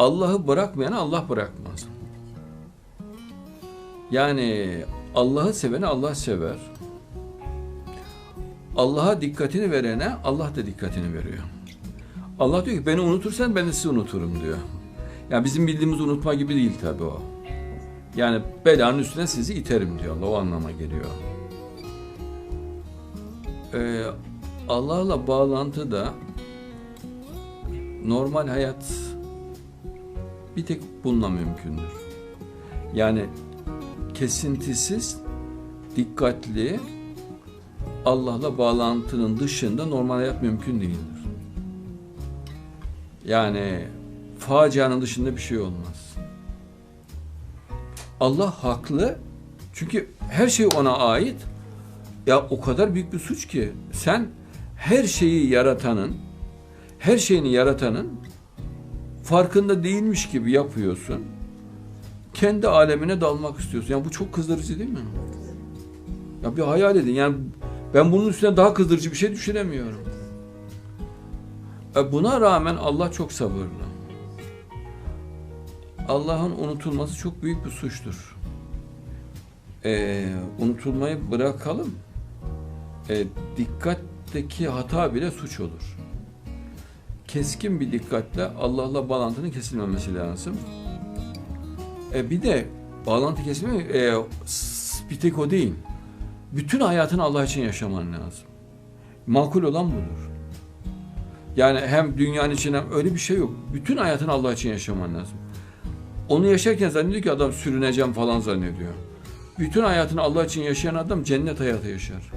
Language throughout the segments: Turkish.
Allah'ı bırakmayana Allah bırakmaz. Yani Allah'ı sevene Allah sever. Allah'a dikkatini verene Allah da dikkatini veriyor. Allah diyor ki beni unutursan ben de sizi unuturum diyor. Yani bizim bildiğimiz unutma gibi değil tabii o. Yani belanın üstüne sizi iterim diyor Allah o anlama geliyor. Ee, Allah'la bağlantı da normal hayat bir tek bununla mümkündür. Yani kesintisiz, dikkatli Allah'la bağlantının dışında normal hayat mümkün değildir. Yani facianın dışında bir şey olmaz. Allah haklı. Çünkü her şey ona ait. Ya o kadar büyük bir suç ki sen her şeyi yaratanın, her şeyini yaratanın farkında değilmiş gibi yapıyorsun. Kendi alemine dalmak istiyorsun. Yani bu çok kızdırıcı değil mi? Ya bir hayal edin. Yani ben bunun üstüne daha kızdırıcı bir şey düşünemiyorum. E buna rağmen Allah çok sabırlı. Allah'ın unutulması çok büyük bir suçtur. E, unutulmayı bırakalım. E, dikkatteki hata bile suç olur. Keskin bir dikkatle Allah'la bağlantının kesilmemesi lazım. E, bir de bağlantı kesimi e, bir tek o değil. Bütün hayatını Allah için yaşaman lazım. Makul olan budur. Yani hem dünyanın için hem öyle bir şey yok. Bütün hayatını Allah için yaşaman lazım. Onu yaşarken zannediyor ki adam sürüneceğim falan zannediyor. Bütün hayatını Allah için yaşayan adam cennet hayatı yaşar.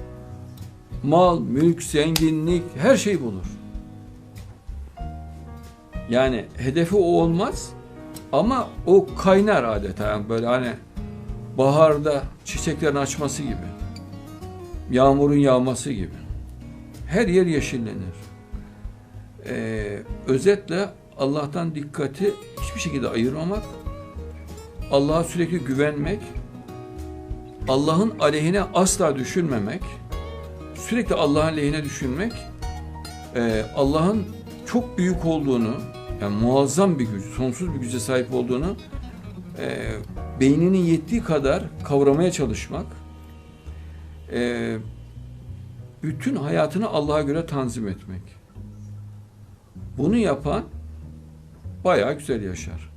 Mal, mülk, zenginlik her şeyi bulur. Yani hedefi o olmaz ama o kaynar adeta yani böyle hani baharda çiçeklerin açması gibi. Yağmurun yağması gibi. Her yer yeşillenir. Ee, özetle Allah'tan dikkati hiçbir şekilde ayırmamak, Allah'a sürekli güvenmek, Allah'ın aleyhine asla düşünmemek, sürekli Allah'ın lehine düşünmek, e, Allah'ın çok büyük olduğunu, yani muazzam bir güç, sonsuz bir güce sahip olduğunu e, beyninin yettiği kadar kavramaya çalışmak, e, bütün hayatını Allah'a göre tanzim etmek. Bunu yapan bayağı güzel yaşar.